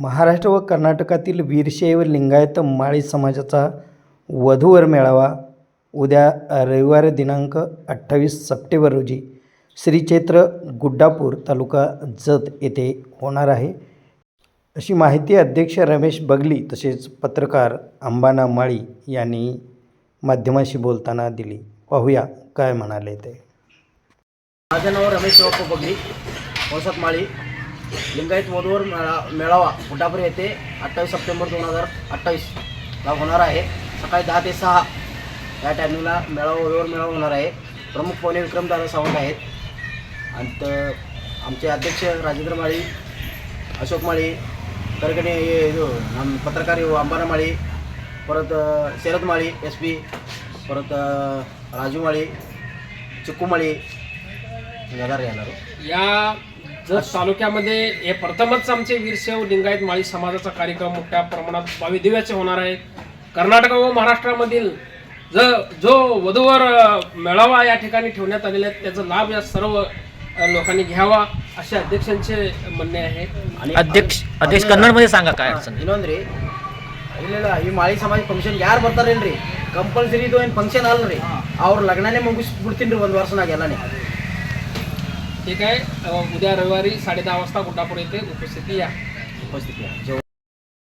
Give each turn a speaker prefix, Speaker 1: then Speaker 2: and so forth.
Speaker 1: महाराष्ट्र व कर्नाटकातील वीरशैव लिंगायत माळी समाजाचा वधूवर मेळावा उद्या रविवार दिनांक अठ्ठावीस सप्टेंबर रोजी श्रीक्षेत्र गुड्डापूर तालुका जत येथे होणार आहे. अशी माहिती अध्यक्ष रमेश बगली तसेच पत्रकार अंबाना माळी यांनी माध्यमाशी बोलताना दिली. पाहूया काय म्हणाले ते.
Speaker 2: माझं नाव रमेश बगली वसत माळी. लिंगायत वधूवर मेळा मेळावा गुड्डापूर येथे अठ्ठावीस सप्टेंबर दोन हजार अठ्ठावीसला होणार आहे. सकाळी दहा ते सहा या टायमिंगला मेळावा वधूवर मेळावा होणार आहे. प्रमुख पाहुणे विक्रमदादा सावंत आहेत. आणि त- आमचे अध्यक्ष राजेंद्र माळी अशोक माळी करगणे हे पत्रकार अंबाना माळी परत शरद माळी एस पी परत राजू माळी चिक्कू माळी येणार.
Speaker 3: या जत तालुक्यामध्ये हे प्रथमच आमचे वीरशैव लिंगायत माळी समाजाचा कार्यक्रम मोठ्या प्रमाणात भाविदिव्याचे होणार आहे. कर्नाटक व महाराष्ट्रामधील ज जो वधूवर मेळावा या ठिकाणी ठेवण्यात आलेला आहे त्याचा लाभ या सर्व लोकांनी घ्यावा असे अध्यक्षांचे म्हणणे आहे.
Speaker 2: आणि
Speaker 4: अध्यक्ष ಅಧ್ಯಕ್ಷ ಕನ್ನಡದಲ್ಲಿ सांगा काय ಅಡಚಣೆ
Speaker 2: ಇನ್ನೊಂದ್ರಿ ಇಲ್ಲ ಈ ಮಾಳಿ ಸಮಾಜ ಫಂಕ್ಷನ್ ಯಾರು ಬರ್ತಾರೇನ್ರಿ ಕಂಪಲ್ಸರಿ ಇದು ಏನು ಫಂಕ್ಷನ್ ಅಲ್ರಿ ಅವ್ರ ಲಗ್ನನೇ ಮುಗಿಸ್ಬಿಡ್ತೀನಿ ರೀ ಒಂದು गेला नाही.
Speaker 3: ठीक आहे. उद्या रविवारी साडे दहा वाजता गुंडापूर येथे उपस्थिती या.
Speaker 2: उपस्थिती या.